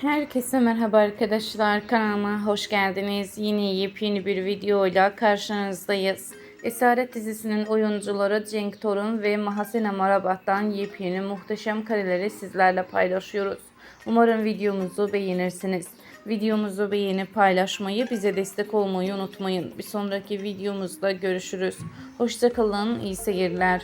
Herkese merhaba arkadaşlar. Kanalıma hoş geldiniz. Yine yepyeni bir videoyla karşınızdayız. Esaret dizisinin oyuncuları Cenk Torun ve Mahasene Marabat'tan yepyeni muhteşem kareleri sizlerle paylaşıyoruz. Umarım videomuzu beğenirsiniz. Videomuzu beğenip paylaşmayı, bize destek olmayı unutmayın. Bir sonraki videomuzda görüşürüz. Hoşçakalın, iyi seyirler.